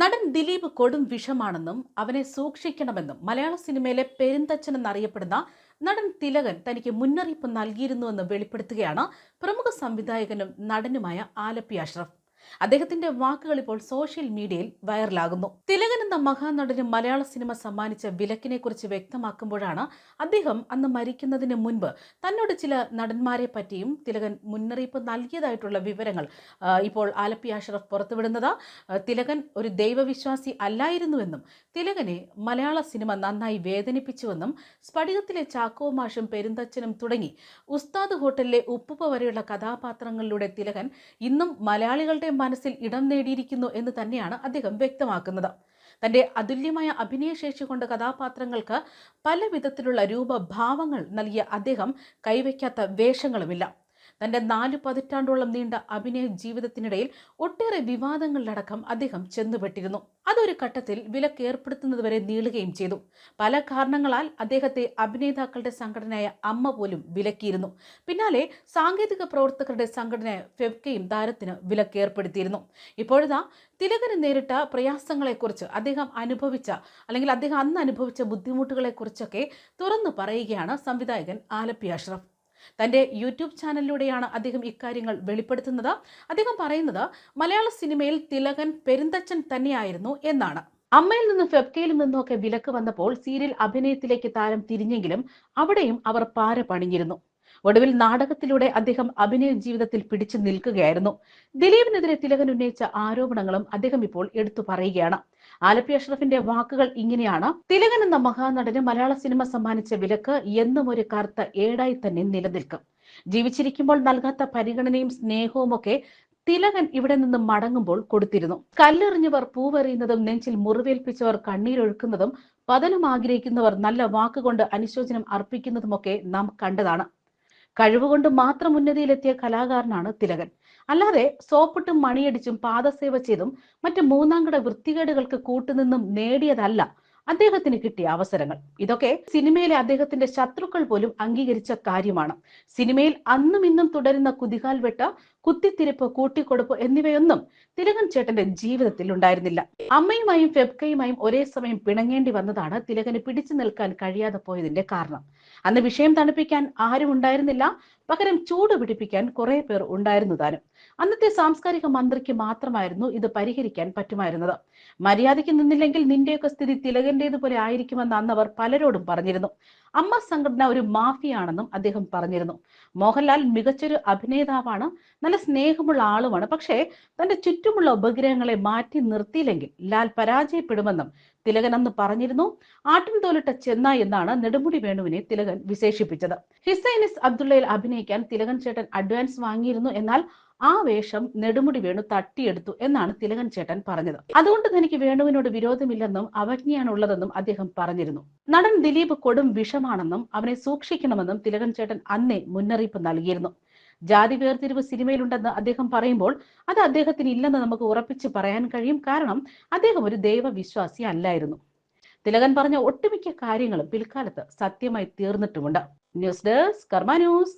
നടൻ ദിലീപ് കൊടും വിഷമാണെന്നും അവനെ സൂക്ഷിക്കണമെന്നും മലയാള സിനിമയിലെ പെരുന്തച്ചൻ എന്നറിയപ്പെടുന്ന നടൻ തിലകൻ തനിക്ക് മുന്നറിയിപ്പ് നൽകിയിരുന്നുവെന്ന് വെളിപ്പെടുത്തുകയാണ് പ്രമുഖ സംവിധായകനും നടനുമായ ആലപ്പി അഷ്റഫ്. അദ്ദേഹത്തിന്റെ വാക്കുകൾ ഇപ്പോൾ സോഷ്യൽ മീഡിയയിൽ വൈറലാകുന്നു. തിലകൻ എന്ന മഹാനടന് മലയാള സിനിമ സമ്മാനിച്ച വിലക്കിനെ കുറിച്ച് വ്യക്തമാക്കുമ്പോഴാണ് അദ്ദേഹം അന്ന് മരിക്കുന്നതിന് മുൻപ് തന്നോട് ചില നടന്മാരെ പറ്റിയും തിലകൻ മുന്നറിയിപ്പ് നൽകിയതായിട്ടുള്ള വിവരങ്ങൾ ഇപ്പോൾ ആലപ്പി അഷറഫ് പുറത്തുവിടുന്നത്. തിലകൻ ഒരു ദൈവവിശ്വാസി അല്ലായിരുന്നുവെന്നും തിലകനെ മലയാള സിനിമ നന്നായി വേദനിപ്പിച്ചുവെന്നും സ്ഫടികത്തിലെ ചാക്കോ മാഷും പെരുന്തച്ചനും തുടങ്ങി. ഉസ്താദ് ഹോട്ടലിലെ ഉപ്പുപ്പ വരെയുള്ള കഥാപാത്രങ്ങളിലൂടെ തിലകൻ ഇന്നും മലയാളികളുടെ മനസ്സിൽ ഇടം നേടിയിരിക്കുന്നു എന്ന് തന്നെയാണ് അദ്ദേഹം വ്യക്തമാക്കുന്നത്. തന്റെ അതുല്യമായ അഭിനയശേഷി കൊണ്ട് കഥാപാത്രങ്ങൾക്ക് പല വിധത്തിലുള്ള രൂപഭാവങ്ങൾ നൽകിയ അദ്ദേഹം കൈവയ്ക്കാത്ത വേഷങ്ങളുമില്ല. തന്റെ നാല് പതിറ്റാണ്ടോളം നീണ്ട അഭിനയ ജീവിതത്തിനിടയിൽ ഒട്ടേറെ വിവാദങ്ങളിലടക്കം അദ്ദേഹം ചെന്നുപെട്ടിരുന്നു. അതൊരു ഘട്ടത്തിൽ വിലക്ക് ഏർപ്പെടുത്തുന്നതുവരെ നീളുകയും ചെയ്തു. പല കാരണങ്ങളാൽ അദ്ദേഹത്തെ അഭിനേതാക്കളുടെ സംഘടനയായ അമ്മ പോലും വിലക്കിയിരുന്നു. പിന്നാലെ സാങ്കേതിക പ്രവർത്തകരുടെ സംഘടനയായ ഫെബ്കയും താരത്തിന് വിലക്ക് ഏർപ്പെടുത്തിയിരുന്നു. ഇപ്പോഴതാ തിലകന് നേരിട്ട പ്രയാസങ്ങളെക്കുറിച്ച് അദ്ദേഹം അനുഭവിച്ച അല്ലെങ്കിൽ അദ്ദേഹം അന്ന് അനുഭവിച്ച ബുദ്ധിമുട്ടുകളെക്കുറിച്ചൊക്കെ തുറന്നു പറയുകയാണ് സംവിധായകൻ ആലപ്പി അഷ്റഫ്. തന്റെ യൂട്യൂബ് ചാനലിലൂടെയാണ് അദ്ദേഹം ഇക്കാര്യങ്ങൾ വെളിപ്പെടുത്തുന്നത്. അദ്ദേഹം പറയുന്നത് മലയാള സിനിമയിൽ തിലകൻ പെരുന്തച്ചൻ തന്നെയായിരുന്നു എന്നാണ്. അമ്മയിൽ നിന്നും ഫെബ്കയിൽ നിന്നൊക്കെ വിലക്ക് വന്നപ്പോൾ സീരിയൽ അഭിനയത്തിലേക്ക് താരം തിരിഞ്ഞെങ്കിലും അവിടെയും അവർ പാര പണിഞ്ഞിരുന്നു. ഒടുവിൽ നാടകത്തിലൂടെ അദ്ദേഹം അഭിനയ ജീവിതത്തിൽ പിടിച്ചു നിൽക്കുകയായിരുന്നു. ദിലീപിനെതിരെ തിലകൻ ഉന്നയിച്ച ആരോപണങ്ങളും അദ്ദേഹം ഇപ്പോൾ എടുത്തു പറയുകയാണ്. ആലപ്പി അഷ്റഫിന്റെ വാക്കുകൾ ഇങ്ങനെയാണ്. തിലകൻ എന്ന മഹാനടന് മലയാള സിനിമ സമ്മാനിച്ച വിലക്ക് എന്നും ഒരു കറുത്ത ഏടായി തന്നെ നിലനിൽക്കും. ജീവിച്ചിരിക്കുമ്പോൾ നൽകാത്ത പരിഗണനയും സ്നേഹവും ഒക്കെ തിലകൻ ഇവിടെ നിന്ന് മടങ്ങുമ്പോൾ കൊടുത്തിരുന്നു. കല്ലെറിഞ്ഞവർ പൂവെറിയുന്നതും നെഞ്ചിൽ മുറിവേൽപ്പിച്ചവർ കണ്ണീരൊഴുക്കുന്നതും പതനം ആഗ്രഹിക്കുന്നവർ നല്ല വാക്കുകൊണ്ട് അനുശോചനം അർപ്പിക്കുന്നതുമൊക്കെ നാം കണ്ടതാണ്. കഴിവുകൊണ്ട് മാത്രം ഉന്നതിയിലെത്തിയ കലാകാരനാണ് തിലകൻ. അല്ലാതെ സോപ്പിട്ടും മണിയടിച്ചും പാദസേവ ചെയ്തും മറ്റ് മൂന്നാംകട വൃത്തികേടുകൾക്ക് കൂട്ടുനിന്നും നേടിയതല്ല അദ്ദേഹത്തിന് കിട്ടിയ അവസരങ്ങൾ. ഇതൊക്കെ സിനിമയിലെ അദ്ദേഹത്തിന്റെ ശത്രുക്കൾ പോലും അംഗീകരിച്ച കാര്യമാണ്. സിനിമയിൽ അന്നും ഇന്നും തുടരുന്ന കുതികാൽ വെട്ട കുത്തിത്തിരിപ്പ് കൂട്ടിക്കൊടുപ്പ് എന്നിവയൊന്നും തിലകൻ ചേട്ടന്റെ ജീവിതത്തിൽ ഉണ്ടായിരുന്നില്ല. അമ്മയുമായും ഫെബ്കയുമായും ഒരേ സമയം പിണങ്ങേണ്ടി വന്നതാണ് തിലകന് പിടിച്ചു നിൽക്കാൻ കഴിയാതെ പോയതിന്റെ കാരണം. അന്ന് വിഷയം തണുപ്പിക്കാൻ ആരും ഉണ്ടായിരുന്നില്ല. പകരം ചൂട് പിടിപ്പിക്കാൻ കുറെ പേർ ഉണ്ടായിരുന്നു താനും. അന്നത്തെ സാംസ്കാരിക മന്ത്രിക്ക് മാത്രമായിരുന്നു ഇത് പരിഹരിക്കാൻ പറ്റുമായിരുന്നത്. മര്യാദയ്ക്ക് നിന്നില്ലെങ്കിൽ നിന്റെയൊക്കെ സ്ഥിതി തിലകന്റേതുപോലെ ആയിരിക്കുമെന്ന് അന്ന് അവർ പലരോടും പറഞ്ഞിരുന്നു. അമ്മ സംഘടന ഒരു മാഫിയാണെന്നും അദ്ദേഹം പറഞ്ഞിരുന്നു. മോഹൻലാൽ മികച്ചൊരു അഭിനേതാവാണ് നല്ല സ്നേഹമുള്ള ആളുമാണ്. പക്ഷേ തന്റെ ചുറ്റുമുള്ള ഉപഗ്രഹങ്ങളെ മാറ്റി നിർത്തിയില്ലെങ്കിൽ ലാൽ പരാജയപ്പെടുമെന്നും തിലകൻ അന്ന് പറഞ്ഞിരുന്നു. ആട്ടിൻ തോലിട്ട ചെന്ന എന്നാണ് നെടുമുടി വേണുവിനെ തിലകൻ വിശേഷിപ്പിച്ചത്. ഹിസൈനിസ് അബ്ദുള്ളയിൽ അഭിനയിക്കാൻ തിലകൻ ചേട്ടൻ അഡ്വാൻസ് വാങ്ങിയിരുന്നു. എന്നാൽ ആ വേഷം നെടുമുടി വേണു തട്ടിയെടുത്തു എന്നാണ് തിലകൻ ചേട്ടൻ പറഞ്ഞത്. അതുകൊണ്ട് തനിക്ക് വേണുവിനോട് വിരോധമില്ലെന്നും അവജ്ഞയാണ് ഉള്ളതെന്നും അദ്ദേഹം പറഞ്ഞിരുന്നു. നടൻ ദിലീപ് കൊടും വിഷമാണെന്നും അവനെ സൂക്ഷിക്കണമെന്നും തിലകൻ ചേട്ടൻ അന്നേ മുന്നറിയിപ്പ് നൽകിയിരുന്നു. ജാതി വേർതിരിവ് സിനിമയിലുണ്ടെന്ന് അദ്ദേഹം പറയുമ്പോൾ അത് അദ്ദേഹത്തിന് ഇല്ലെന്ന് നമുക്ക് ഉറപ്പിച്ച് പറയാൻ കഴിയും. കാരണം അദ്ദേഹം ഒരു ദൈവവിശ്വാസി അല്ലായിരുന്നു. തിലകൻ പറഞ്ഞ ഒട്ടുമിക്ക കാര്യങ്ങളും പിൽക്കാലത്ത് സത്യമായി തീർന്നിട്ടുമുണ്ട്. News desk Karma news.